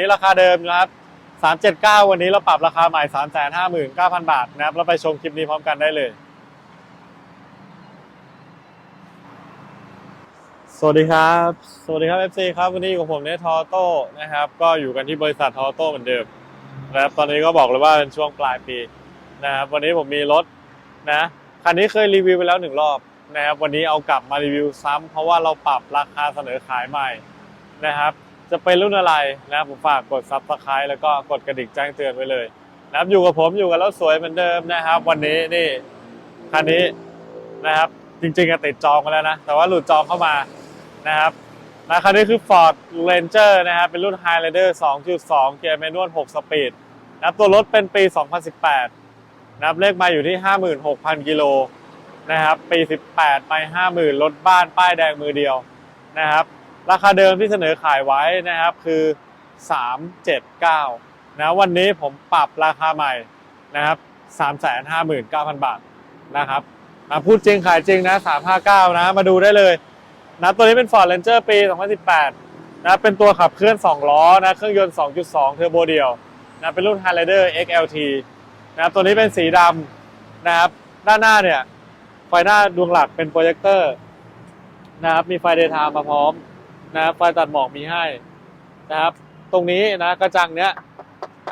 นี่ราคาเดิมนะครับ379 วันนี้เราปรับราคาใหม่ 359,000 บาทนะครับเราไปชมคลิปนี้พร้อมกันได้เลย สวัสดีครับ สวัสดีครับ FC ครับ วันนี้อยู่กับผมเนททอโต้นะครับ ก็อยู่กันที่บริษัททอโต้เหมือนเดิมนะครับตอนนี้ก็บอกเลยว่าเป็นช่วงปลายปีนะครับวันนี้ผมมีรถนะคันนี้เคยรีวิวไปแล้วหนึ่งรอบนะครับวันนี้เอากลับมารีวิวซ้ำเพราะว่าเราปรับราคาเสนอขายใหม่นะครับ จะเป็นรุ่นอะไรนะครับผมฝากกด subscribe แล้วก็กดกระดิ่งแจ้งเตือนไว้เลยนะครับอยู่กับผมอยู่กับรถสวยเหมือนเดิมนะครับ วันนี้นี่คันนี้นะครับจริงๆอะติดจองมาแล้วนะ แต่ว่าหลุดจองเข้ามานะครับนะคันนี้คือ Ford Ranger นะครับเป็นรุ่น Highlander 2.2 เกียร์แมนนวล6สปีดนะครับตัวรถเป็นปี 2018นะครับเลขมาอยู่ที่ 56,000 กิโลนะครับปี 18 ไป 50,000 รถบ้านป้ายแดงมือเดียวนะครับ ราคาเดิมที่เสนอขายไว้นะครับคือ 379นะวันนี้ผมปรับราคาใหม่นะครับ 359,000 บาทนะครับมาพูดจริงขายจริงนะ 359 นะ มาดูได้เลยนะตัวนี้เป็น Ford Ranger ปี 2018 นะเป็นตัวขับเคลื่อน 2 ล้อนะเครื่องยนต์ 2.2 เทอร์โบเดียวนะเป็นรุ่น Highlander XLT นะครับตัวนี้เป็นสีดำนะครับด้านหน้าเนี่ยไฟหน้าดวงหลักเป็นโปรเจคเตอร์นะครับมีไฟเดย์ไทม์มาพร้อม นะครับไฟตัดหมอกมีให้นะครับ ตรงนี้นะกระจังเนี้ย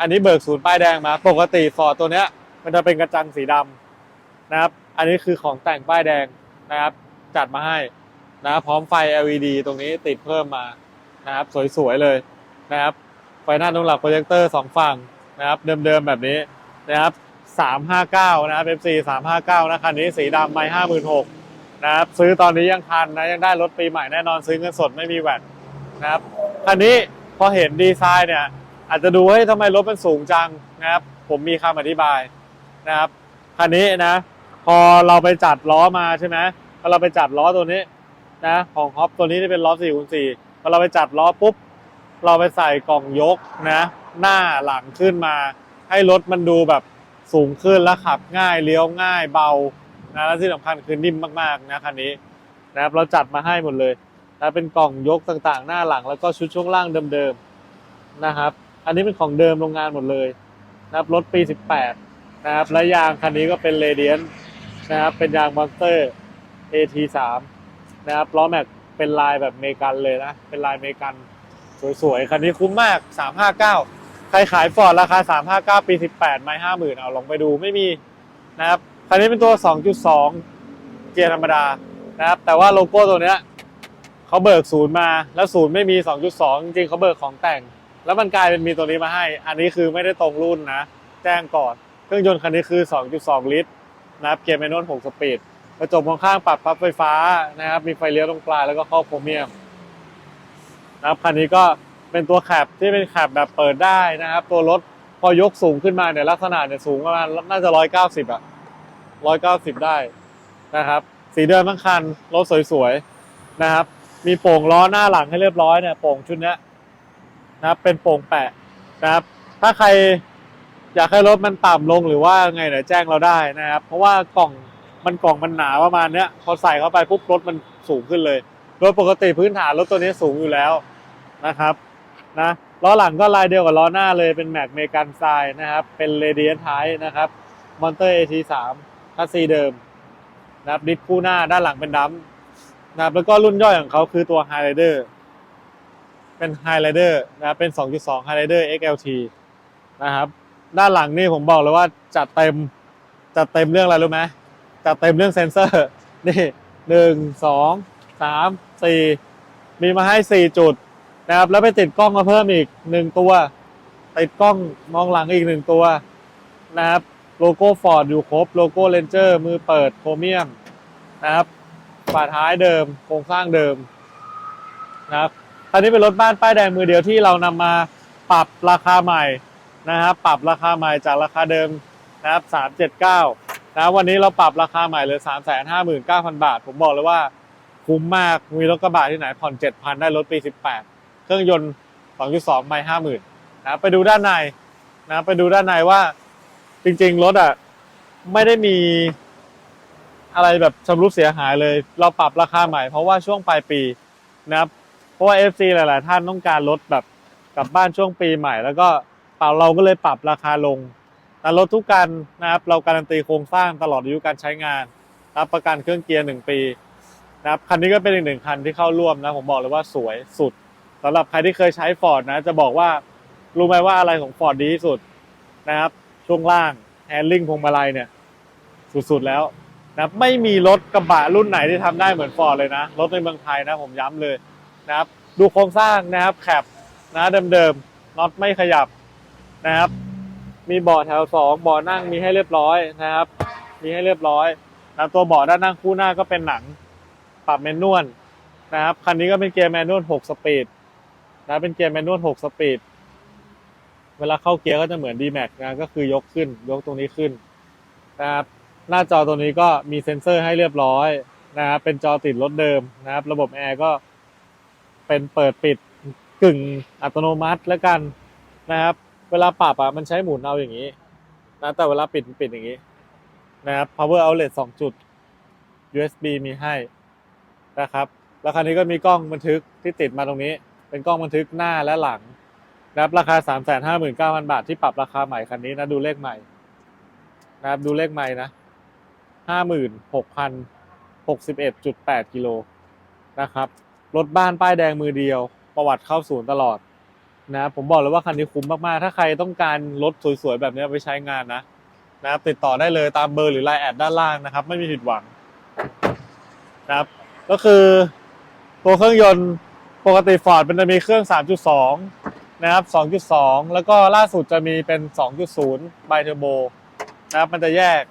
อันนี้เบิกศูนย์ป้ายแดงมา ปกติฟอร์ดตัวเนี้ย มันจะเป็นกระจังสีดำนะครับ อันนี้คือของแต่งป้ายแดงนะครับ จัดมาให้นะพร้อมไฟ LED ตรงนี้ติดเพิ่มมานะครับ สวยๆเลยนะครับ ไฟหน้าตรงหลักโปรเจคเตอร์สองฝั่งนะครับ เดิมๆแบบนี้นะครับ359 นะครับ FC 359นะคันนี้สีดำไม่56,000 นะครับซื้อตอนนี้ยังทันนะยังได้รถปีใหม่แน่นอนซื้อเงินสดไม่มีแวดนะครับคันนี้พอเห็นดีไซน์เนี่ยอาจจะดูว่าเฮ้ทำไมรถมันสูงจังนะครับ ผมมีคำอธิบายนะครับคันนี้นะ พอเราไปจัดล้อมาใช่ไหมพอเราไปจัดล้อตัวนี้นะของฮอปตัวนี้ที่เป็นล้อ4คูณ4พอเราไปจัดล้อปุ๊บ เราไปใส่กล่องยกนะ หน้าหลังขึ้นมา ให้รถมันดูแบบสูงขึ้นแล้วขับง่ายเลี้ยวง่ายเบา นะและที่สำคัญคือนิ่มมากๆนะคันนี้นะครับเราจัดมาให้หมดเลยนะเป็นกล่องยกต่างๆ หน้าหลังแล้วก็ชุดช่วงล่างเดิมๆนะครับ อันนี้เป็นของเดิมโรงงานหมดเลยนะครับรถปี 18 นะครับและยางคันนี้ก็เป็นเรเดียนนะครับเป็นยางมอนสเตอร์ AT3 นะครับล้อแม็กเป็นลายแบบเมกันเลยนะ เป็นลายเมกันสวยๆ คันนี้คุ้มมาก 359 ใครขายฟอร์ดราคา 359 ปี 18 ไม่ 50,000 เอาลองไปดูไม่มีนะครับ คันนี้เป็นตัว 2.2 เกียร์ธรรมดานะครับ แต่ว่าโลโก้ตัวเนี้ยเขาเบิกศูนย์มา แล้วศูนย์ไม่มี 2.2 จริงๆเขาเบิกของแต่ง แล้วมันกลายเป็นมีตัวนี้มาให้ อันนี้คือไม่ได้ตรงรุ่นนะ แจ้งก่อน เครื่องยนต์คันนี้คือ 2.2 ลิตรนะครับเกียร์แมนนวล6สปีด กระจกมองข้างปรับพับไฟฟ้านะครับ มีไฟเลี้ยวตรงปลายแล้วก็ครอบโครเมียมนะครับคันนี้ก็เป็นตัวแคปที่เป็นแคปแบบเปิดได้นะครับ ตัวรถพอยกสูงขึ้นมาเนี่ยลักษณะเนี่ยสูงประมาณน่าจะ 190อะ ร้อยเก้าสิบได้นะครับ สีเดิมทั้งคันรถสวยๆนะครับ มีโป่งล้อหน้าหลังให้เรียบร้อยเนี่ยโป่งชุดเนี้ยนะครับเป็นโป่งแปะนะครับ ถ้าใครอยากให้รถมันต่ำลงหรือว่าไงเนี่ยแจ้งเราได้นะครับ เพราะว่ากล่องมันกล่องมันหนาประมาณเนี้ยพอใส่เข้าไปปุ๊บรถมันสูงขึ้นเลย โดยปกติพื้นฐานรถตัวนี้สูงอยู่แล้วนะครับนะล้อหลังก็ลายเดียวกับล้อหน้าเลยเป็นแม็กเมกันไซนะครับ เป็นเรเดียนไทนะครับมอนเตอร์ AT3 คัสซีเดิมนะครับดิสคู่หน้าด้านหลังเป็นดัมนะครับแล้วก็รุ่นย่อยของเขาคือตัว Highlander เป็น Highlander นะครับเป็น 2.2 Highlander XLT นะครับ ด้านหลังนี่ผมบอกเลยว่าจัดเต็มจัดเต็มเรื่องอะไรรู้ไหมจัดเต็มเรื่องเซนเซอร์นี่หนึ่งสองสามสี่มีมาให้สี่จุดนะครับแล้วไปติดกล้องมาเพิ่มอีกหนึ่งตัว ติดกล้องมองหลังอีกหนึ่งตัวนะครับ โลโก้ฟอร์ดอยู่ครบ โลโก้เลนเจอร์มือเปิดโครเมียมนะครับฝาท้ายเดิม โครงสร้างเดิมนะครับคันนี้เป็นรถบ้านป้ายแดงมือเดียวที่เรานำมาปรับราคาใหม่นะครับ ปรับราคาใหม่จากราคาเดิมนะครับ379นะวันนี้เราปรับราคาใหม่เหลือ359,000บาท ผมบอกเลยว่าคุ้มมาก มีรถกระบะที่ไหนผ่อน7,000ได้รถปี18เครื่องยนต์2.2ไม่50,000นะไปดูด้านในนะไปดูด้านในว่า จริง ๆ รถอะ ไม่ได้มีอะไรแบบชำรุดเสียหายเลย เราปรับราคาใหม่เพราะว่าช่วงปลายปีนะครับ เพราะว่า FC หลาย ๆ ท่านต้องการรถแบบกลับบ้านช่วงปีใหม่ แล้วก็เปล่าเราก็เลยปรับราคาลง แต่รถทุกคันนะครับ เราการันตีโครงสร้างตลอดอายุการใช้งาน รับประกันเครื่องเกียร์หนึ่งปีนะครับคันนี้ก็เป็นอีกหนึ่งคันที่เข้าร่วมนะผมบอกเลยว่าสวยสุดสำหรับใครที่เคยใช้ฟอร์ดนะ จะบอกว่ารู้ไหมว่าอะไรของฟอร์ดดีที่สุดนะครับ ช่วงล่างแฮนดิ้งพวงมาลัยเนี่ย สุดๆแล้วนะไม่มีรถกระบะรุ่นไหนที่ทำได้เหมือนฟอร์ดเลยนะ รถในเมืองไทยนะผมย้ำเลยนะครับ ดูโครงสร้างนะครับแคปนะเดิมๆน็อตไม่ขยับนะครับ มีเบาะแถวสองเบาะนั่งมีให้เรียบร้อยนะครับ มีให้เรียบร้อยนะตัวเบาะด้านนั่งคู่หน้าก็เป็นหนังปรับแมนนวลนะครับคันนี้ก็เป็นเกียร์แมนนวล6สปีดนะเป็นเกียร์แมนนวล6สปีด เวลาเข้าเกียร์ก็จะเหมือน D-Max นะก็คือยกขึ้น ยกตรงนี้ขึ้นนะครับหน้าจอตัวนี้ก็มีเซ็นเซอร์ให้เรียบร้อยนะครับเป็นจอติดรถเดิมนะครับ ระบบแอร์ก็เป็นเปิดปิดกึ่งอัตโนมัติแล้วกันนะครับ เวลาปรับอะมันใช้หมุนเอาอย่างนี้นะแต่เวลาปิดปิดอย่างนี้นะครับ power outlet 2 จุด USB มีให้นะครับ แล้วคันนี้ก็มีกล้องบันทึกที่ติดมาตรงนี้ เป็นกล้องบันทึกหน้าและหลัง นะครับราคา 359,000 บาทที่ปรับราคาใหม่คันนี้นะดูเลขใหม่นะครับดูเลขใหม่นะ56,061.8กิโลนะครับรถบ้านป้ายแดงมือเดียว ประวัติเข้าศูนย์ตลอดนะผมบอกเลยว่าคันนี้คุ้มมากๆ ถ้าใครต้องการรถสวยๆ แบบนี้ไปใช้งานนะนะครับติดต่อได้เลยตามเบอร์หรือไลน์แอดด้านล่างนะครับ ไม่มีผิดหวังนะครับก็คือตัวเครื่องยนต์ปกติฟอร์ดมันจะมีเครื่อง 3.2 นะครับ 2.2 แล้วก็ล่าสุดจะมีเป็น 2.0 ไบเทอร์โบนะครับมันจะแยก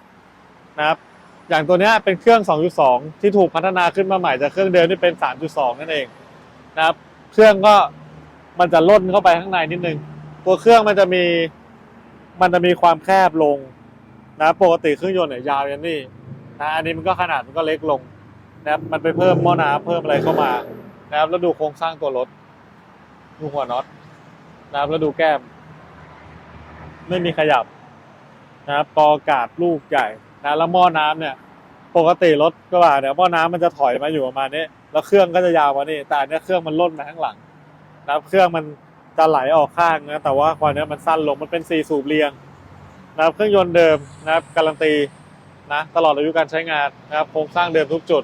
นะครับ อย่างตัวเนี้ยเป็นเครื่อง 2.2 ที่ถูกพัฒนาขึ้นมาใหม่จากเครื่องเดิมที่เป็น 3.2 นั่นเองนะครับ เครื่องก็มันจะล่นเข้าไปข้างในนิดนึง ตัวเครื่องมันจะมีมันจะมีความแคบลงนะปกติเครื่องยนต์เนี่ยยาวอย่างนี้นะอันนี้มันก็ขนาดมันก็เล็กลงนะครับมันไปเพิ่มหม้อน้ำเพิ่มอะไรเข้ามานะครับแล้วดูโครงสร้างตัวรถดูหัวน็อต นะครับแล้วดูแก้ม ไม่มีขยับนะครับปอกาดลูกใหญ่นะแล้วหม้อน้ำเนี่ย ปกติรถกระบะเนี่ยหม้อน้ำมันจะถอยมาอยู่ประมาณนี้แล้วเครื่องก็จะยาวกว่านี้แต่อันเนี้ยเครื่องมันล่นมาข้างหลังนะครับเครื่องมันจะไหลออกข้างนะแต่ว่าความนี้มันสั้นลงมันเป็นสี่สูบเรียงนะครับเครื่องยนต์เดิมนะครับการันตีนะตลอดอายุการใช้งานนะครับโครงสร้างเดิมทุกจุด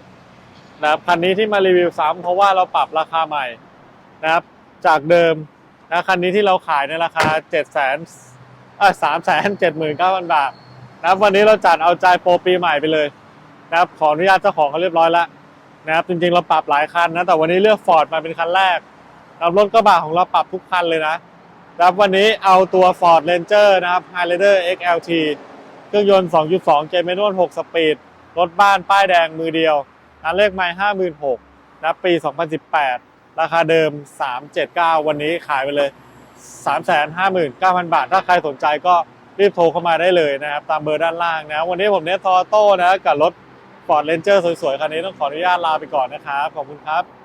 นะครับคันนี้ที่มารีวิวซ้ำเพราะว่าเราปรับราคาใหม่นะครับจากเดิม นะคันนี้ที่เราขายในราคา7 0 0 0 0 0อ่าสามแสนเจ็ดหมื่นเก้าพันบาทนะครับวันนี้เราจัดเอาใจโปรปีใหม่ไปเลยนะครับขออนุญาตเจ้าของเขาเรียบร้อยแล้วนะครับจริงๆเราปรับหลายคันนะแต่วันนี้เลือกฟอร์ดมาเป็นคันแรกครับรถกระบะของเราปรับทุกคันเลยนะครับวันนี้เอาตัว Ford Ranger นะครับ Highlander XLT เครื่องยนต์ 2.2เจมนวล6สปีดรถบ้านป้ายแดงมือเดียวอันเลขไม่56,000นะปี 2018 ราคาเดิม 379 วันนี้ขายไปเลย 359,000 บาท ถ้าใครสนใจก็รีบโทรเข้ามาได้เลยนะครับ ตามเบอร์ด้านล่างนะ วันนี้ผมเนททอโต้นะ กับรถ Ford Ranger สวยๆ คันนี้ต้องขออนุญาตลาไปก่อนนะครับ ขอบคุณครับ